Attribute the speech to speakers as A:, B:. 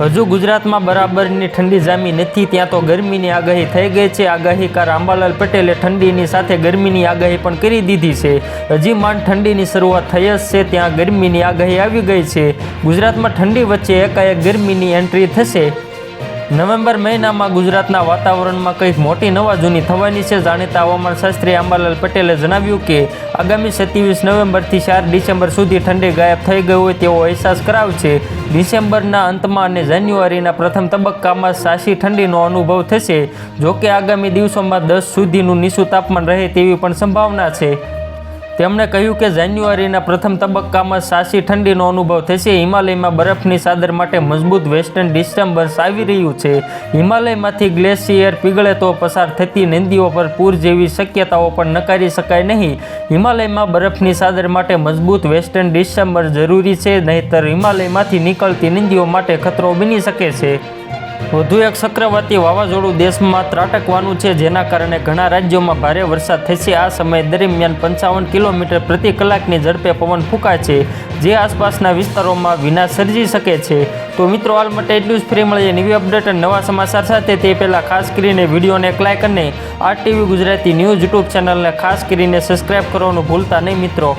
A: હજુ ગુજરાતમાં બરાબરની ઠંડી જામી નથી, ત્યાં તો ગરમીની આગાહી થઈ ગઈ છે. આગાહીકાર આંબાલાલ પટેલે ઠંડીની સાથે ગરમીની આગાહી પણ કરી દીધી છે. હજી માંડ ઠંડીની શરૂઆત થઈ જ છે, ત્યાં ગરમીની આગાહી આવી ગઈ છે. ગુજરાતમાં ઠંડી વચ્ચે એકાએક ગરમીની એન્ટ્રી થશે. નવેમ્બર મહિનામાં ગુજરાતના વાતાવરણમાં કંઈક મોટી નવા જૂની થવાની છે, જાણીતા હવામાન શાસ્ત્રી આંબાલાલ પટેલે જણાવ્યું કે આગામી સત્યાવીસ નવેમ્બરથી ચાર ડિસેમ્બર સુધી ઠંડી ગાયબ થઈ ગઈ હોય તેવો અહેસાસ કરાવશે. ડિસેમ્બરના અંતમાં અને જાન્યુઆરીના પ્રથમ તબક્કામાં સાસી ઠંડીનો અનુભવ થશે. જોકે આગામી દિવસોમાં દસ સુધીનું નીચું તાપમાન રહે તેવી પણ સંભાવના છે. તેમણે કહ્યું કે જાન્યુઆરીના પ્રથમ તબક્કામાં સાસી ઠંડીનો અનુભવ થશે. હિમાલયમાં બરફની ચાદર માટે મજબૂત વેસ્ટર્ન ડિસ્ટર્બન્સ આવી રહ્યું છે. હિમાલયમાંથી ગ્લેશિયર પીગળે તો પસાર થતી નદીઓ પર પૂર જેવી શક્યતાઓ પણ નકારી શકાય નહીં. હિમાલયમાં બરફની ચાદર માટે મજબૂત વેસ્ટર્ન ડિસ્ટર્બન્સ જરૂરી છે, નહીંતર હિમાલયમાંથી નીકળતી નદીઓ માટે ખતરો બની શકે છે. વધુ એક ચક્રવાતી વાવાઝોડું દેશમાં ત્રાટકવાનું છે, જેના કારણે ઘણા રાજ્યોમાં ભારે વરસાદ થશે. આ સમય દરમિયાન પંચાવન કિલોમીટર પ્રતિ કલાકની ઝડપે પવન ફૂંકાય છે, જે આસપાસના વિસ્તારોમાં વિનાશ સર્જી શકે છે. તો મિત્રો, હાલ માટે એટલું જ. ફ્રી મળીએ નવી અપડેટ અને નવા સમાચાર સાથે. તે પહેલાં ખાસ કરીને વિડીયોને એક લાઇક અને આ ટીવી ગુજરાતી ન્યૂઝ યુટ્યુબ ચેનલને ખાસ કરીને સબસ્ક્રાઇબ કરવાનું ભૂલતા નહીં મિત્રો.